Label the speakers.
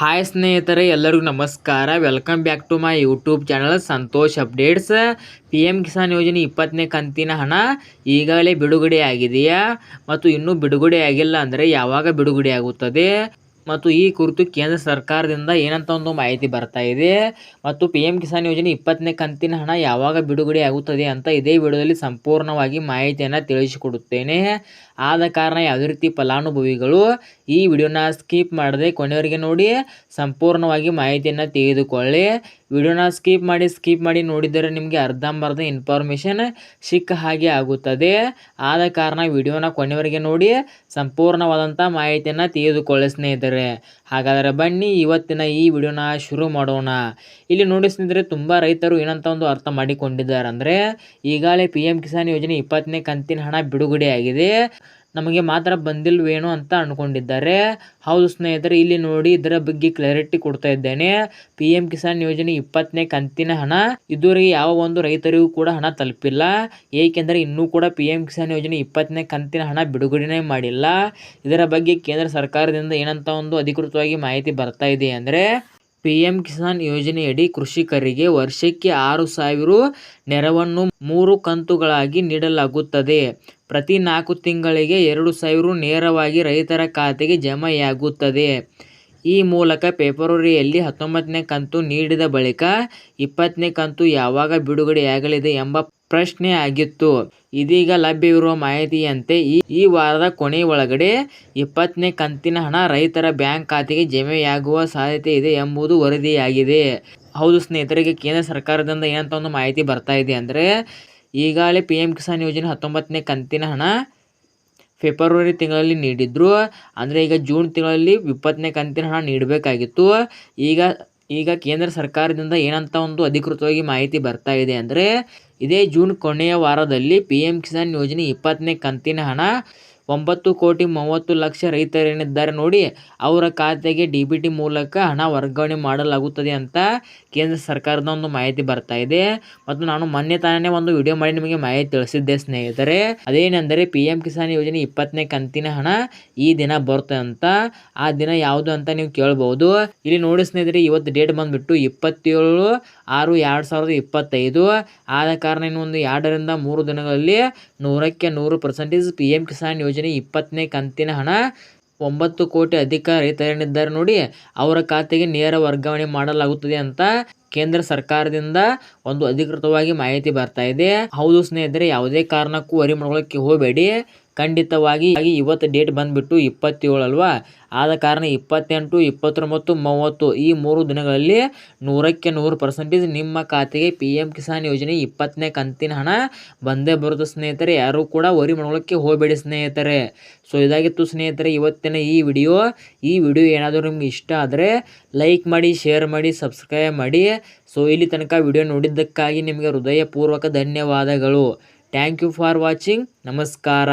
Speaker 1: Hi ಸ್ನೇಹಿತರೆ, ಎಲ್ಲರಿಗೂ ನಮಸ್ಕಾರ. Welcome back to my YouTube channel Santosh updates P M Kisan ಯೋಜನೆ ಇಪ್ಪತ್ತನೇ ಕಂತಿನ ಹಣ ಈಗಾಗಲೇ ಬಿಡುಗಡೆ ಆಗಿದೆಯಾ ಮತ್ತು ಇನ್ನೂ ಬಿಡುಗಡೆ ಆಗಿಲ್ಲ ಅಂದರೆ ಯಾವಾಗ ಬಿಡುಗಡೆ ಆಗುತ್ತದೆ ಮತ್ತು ಈ ಕುರಿತು ಕೇಂದ್ರ ಸರ್ಕಾರದಿಂದ ಏನಂತ ಒಂದು ಮಾಹಿತಿ ಬರ್ತಾ ಇದೆ. ಮತ್ತು ಪಿ ಎಂ ಕಿಸಾನ್ ಯೋಜನೆ ಇಪ್ಪತ್ತನೇ ಕಂತಿನ ಹಣ ಯಾವಾಗ ಬಿಡುಗಡೆ ಆಗುತ್ತದೆ ಅಂತ ಇದೇ ವಿಡಿಯೋದಲ್ಲಿ ಸಂಪೂರ್ಣವಾಗಿ ಮಾಹಿತಿಯನ್ನು ತಿಳಿಸಿಕೊಡುತ್ತೇನೆ. ಆದ ಕಾರಣ ಯಾವುದೇ ರೀತಿ ಫಲಾನುಭವಿಗಳು ಈ ವಿಡಿಯೋನ ಸ್ಕಿಪ್ ಮಾಡದೆ ಕೊನೆಯವರಿಗೆ ನೋಡಿ, ಸಂಪೂರ್ಣವಾಗಿ ಮಾಹಿತಿಯನ್ನು ತೆಗೆದುಕೊಳ್ಳಿ. ವಿಡಿಯೋನ ಸ್ಕಿಪ್ ಮಾಡಿ ಸ್ಕಿಪ್ ಮಾಡಿ ನೋಡಿದರೆ ನಿಮಗೆ ಅರ್ಧಂಬರ್ಧ ಇನ್ಫಾರ್ಮೇಷನ್ ಸಿಕ್ಕ ಹಾಗೆ ಆಗುತ್ತದೆ. ಆದ ಕಾರಣ ವಿಡಿಯೋನ ಕೊನೆಯವರಿಗೆ ನೋಡಿ ಸಂಪೂರ್ಣವಾದಂಥ ಮಾಹಿತಿಯನ್ನು ತೆಗೆದುಕೊಳ್ಳಿ ಸ್ನೇಹಿತರೆ. ಹಾಗಾದರೆ ಬನ್ನಿ ಇವತ್ತಿನ ಈ ವಿಡಿಯೋನ ಶುರು ಮಾಡೋಣ. ಇಲ್ಲಿ ನೋಡಿ ಸ್ನೇಹಿತರೆ, ತುಂಬ ರೈತರು ಏನಂತ ಒಂದು ಅರ್ಥ ಮಾಡಿಕೊಂಡಿದ್ದಾರೆ. ಅಂದರೆ ಈಗಾಗಲೇ ಪಿ ಎಂ ಕಿಸಾನ್ ಯೋಜನೆ ಇಪ್ಪತ್ತನೇ ಕಂತಿನ ಹಣ ಬಿಡುಗಡೆ ಆಗಿದೆ ನಮಗೆ ಮಾತ್ರ ಬಂದಿಲ್ವೇನೋ ಅಂತ ಅಂದ್ಕೊಂಡಿದ್ದಾರೆ ಹೌದು ಸ್ನೇಹಿತರೆ, ಇಲ್ಲಿ ನೋಡಿ ಇದರ ಬಗ್ಗೆ ಕ್ಲಾರಿಟಿ ಕೊಡ್ತಾ ಇದ್ದೇನೆ. ಪಿ ಎಂ ಕಿಸಾನ್ ಯೋಜನೆ ಇಪ್ಪತ್ತನೇ ಕಂತಿನ ಹಣ. ಇದುವರೆಗೆ ಯಾವ ಒಂದು ರೈತರಿಗೂ ಕೂಡ ಹಣ ತಲುಪಿಲ್ಲ. ಏಕೆಂದರೆ ಇನ್ನೂ ಕೂಡ ಪಿ ಎಂ ಕಿಸಾನ್ ಯೋಜನೆ ಇಪ್ಪತ್ತನೇ ಕಂತಿನ ಹಣ ಬಿಡುಗಡೆನೇ ಮಾಡಿಲ್ಲ. ಇದರ ಬಗ್ಗೆ ಕೇಂದ್ರ ಸರ್ಕಾರದಿಂದ ಏನಂತ ಒಂದು ಅಧಿಕೃತವಾಗಿ ಮಾಹಿತಿ ಬರ್ತಾ ಇದೆ ಅಂದರೆ ಪಿ ಎಂ ಕಿಸಾನ್ ಯೋಜನೆಯಡಿ ಕೃಷಿಕರಿಗೆ ವರ್ಷಕ್ಕೆ ಆರು ಸಾವಿರ ನೆರವನ್ನು ಮೂರು ಕಂತುಗಳಾಗಿ ನೀಡಲಾಗುತ್ತದೆ. ಪ್ರತಿ ನಾಲ್ಕು ತಿಂಗಳಿಗೆ ಎರಡು ಸಾವಿರ ನೇರವಾಗಿ ರೈತರ ಖಾತೆಗೆ ಜಮೆಯಾಗುತ್ತದೆ. ಈ ಮೂಲಕ ಫೆಬ್ರವರಿಯಲ್ಲಿ ಹತ್ತೊಂಬತ್ತನೇ ಕಂತು ನೀಡಿದ ಬಳಿಕ ಇಪ್ಪತ್ತನೇ ಕಂತು ಯಾವಾಗ ಬಿಡುಗಡೆಯಾಗಲಿದೆ ಎಂಬ ಪ್ರಶ್ನೆ ಆಗಿತ್ತು. ಇದೀಗ ಲಭ್ಯವಿರುವ ಮಾಹಿತಿಯಂತೆ ಈ ಈ ವಾರದ ಕೊನೆ ಒಳಗಡೆ ಇಪ್ಪತ್ತನೇ ಕಂತಿನ ಹಣ ರೈತರ ಬ್ಯಾಂಕ್ ಖಾತೆಗೆ ಜಮೆಯಾಗುವ ಸಾಧ್ಯತೆ ಇದೆ ಎಂಬುದು ವರದಿಯಾಗಿದೆ. ಹೌದು ಸ್ನೇಹಿತರಿಗೆ, ಕೇಂದ್ರ ಸರ್ಕಾರದಿಂದ ಏನಂತ ಒಂದು ಮಾಹಿತಿ ಬರ್ತಾ ಇದೆ ಅಂದರೆ, ಈಗಾಗಲೇ ಪಿ ಎಂ ಕಿಸಾನ್ ಯೋಜನೆ ಹತ್ತೊಂಬತ್ತನೇ ಕಂತಿನ ಹಣ ಫೆಬ್ರವರಿ ತಿಂಗಳಲ್ಲಿ ನೀಡಿದ್ರು. ಅಂದರೆ ಈಗ ಜೂನ್ ತಿಂಗಳಲ್ಲಿ ಇಪ್ಪತ್ತನೇ ಕಂತಿನ ಹಣ ನೀಡಬೇಕಾಗಿತ್ತು. ಈಗ ಈಗ ಕೇಂದ್ರ ಸರ್ಕಾರದಿಂದ ಏನಂತ ಒಂದು ಅಧಿಕೃತವಾಗಿ ಮಾಹಿತಿ ಬರ್ತಾ ಇದೆ ಅಂದರೆ, ಇದೇ ಜೂನ್ ಕೊನೆಯ ವಾರದಲ್ಲಿ ಪಿ ಎಂ ಕಿಸಾನ್ ಯೋಜನೆ ಇಪ್ಪತ್ತನೇ ಕಂತಿನ ಹಣ ಒಂಬತ್ತು ಕೋಟಿ ಮೂವತ್ತು ಲಕ್ಷ ರೈತರೇನಿದ್ದಾರೆ ನೋಡಿ ಅವರ ಖಾತೆಗೆ ಡಿ ಬಿ ಟಿ ಮೂಲಕ ಹಣ ವರ್ಗಾವಣೆ ಮಾಡಲಾಗುತ್ತದೆ ಅಂತ ಕೇಂದ್ರ ಸರ್ಕಾರದ ಒಂದು ಮಾಹಿತಿ ಬರ್ತಾ ಇದೆ. ಮತ್ತು ನಾನು ಮೊನ್ನೆ ತಾನೇ ಒಂದು ವಿಡಿಯೋ ಮಾಡಿ ನಿಮಗೆ ಮಾಹಿತಿ ತಿಳಿಸಿದ್ದೆ ಸ್ನೇಹಿತರೆ. ಅದೇನೆಂದರೆ ಪಿ ಎಂ ಕಿಸಾನ್ ಯೋಜನೆ ಇಪ್ಪತ್ತನೇ ಕಂತಿನ ಹಣ ಈ ದಿನ ಬರುತ್ತೆ ಅಂತ. ಆ ದಿನ ಯಾವುದು ಅಂತ ನೀವು ಕೇಳ್ಬೋದು. ಇಲ್ಲಿ ನೋಡಿ ಸ್ನೇಹಿತರೆ, ಇವತ್ತು ಡೇಟ್ ಬಂದುಬಿಟ್ಟು ಇಪ್ಪತ್ತೇಳು ಆರು ಎರಡು ಸಾವಿರದ ಇಪ್ಪತ್ತೈದು. ಆದ ಕಾರಣ ಇನ್ನೊಂದು ಎರಡರಿಂದ ಮೂರು ದಿನಗಳಲ್ಲಿ ನೂರಕ್ಕೆ ನೂರು ಪರ್ಸೆಂಟೇಜ್ ಪಿ ಎಂ ಕಿಸಾನ್ ಯೋಜನೆ ಇಪ್ಪತ್ತನೇ ಕಂತಿನ ಹಣ ಒಂಬತ್ತು ಕೋಟಿ ಅಧಿಕ ರೈತರೇನಿದ್ದಾರೆ ನೋಡಿ ಅವರ ಖಾತೆಗೆ ನೇರ ವರ್ಗಾವಣೆ ಮಾಡಲಾಗುತ್ತದೆ ಅಂತ ಕೇಂದ್ರ ಸರ್ಕಾರದಿಂದ ಒಂದು ಅಧಿಕೃತವಾಗಿ ಮಾಹಿತಿ ಬರ್ತಾ ಇದೆ. ಹೌದು ಸ್ನೇಹಿತರೆ, ಯಾವುದೇ ಕಾರಣಕ್ಕೂ ವರಿ ಮಾಡ್ಕೊಳ್ಳೋಕ್ಕೆ ಹೋಗಬೇಡಿ. ಖಂಡಿತವಾಗಿ ಇವತ್ತು ಡೇಟ್ ಬಂದ್ಬಿಟ್ಟು ಇಪ್ಪತ್ತೇಳು ಅಲ್ವಾ? ಆದ ಕಾರಣ ಇಪ್ಪತ್ತೆಂಟು, ಇಪ್ಪತ್ತೊಂಬತ್ತು, ಮೂವತ್ತು ಈ ಮೂರು ದಿನಗಳಲ್ಲಿ ನೂರಕ್ಕೆ ನೂರು ಪರ್ಸೆಂಟೇಜ್ ನಿಮ್ಮ ಖಾತೆಗೆ ಪಿ ಎಂ ಕಿಸಾನ್ ಯೋಜನೆ ಇಪ್ಪತ್ತನೇ ಕಂತಿನ ಹಣ ಬಂದೇ ಬರುತ್ತೆ ಸ್ನೇಹಿತರೆ. ಯಾರೂ ಕೂಡ ವರಿ ಮಾಡ್ಕೊಳ್ಳೋಕ್ಕೆ ಹೋಗಬೇಡಿ ಸ್ನೇಹಿತರೆ. ಸೊ ಇದಾಗಿತ್ತು ಸ್ನೇಹಿತರೆ ಇವತ್ತಿನ ಈ ವಿಡಿಯೋ ಈ ವಿಡಿಯೋ ಏನಾದರೂ ನಿಮ್ಗೆ ಇಷ್ಟ ಆದರೆ ಲೈಕ್ ಮಾಡಿ ಶೇರ್ ಮಾಡಿ ಸಬ್ಸ್ಕ್ರೈಬ್ ಮಾಡಿ. ಸೊ ಇಲ್ಲಿ ತನಕ ವಿಡಿಯೋ ನೋಡಿದ್ದಕ್ಕಾಗಿ ನಿಮಗೆ ಹೃದಯಪೂರ್ವಕ ಧನ್ಯವಾದಗಳು. ಥ್ಯಾಂಕ್ ಯು ಫಾರ್ ವಾಚಿಂಗ್ ನಮಸ್ಕಾರ.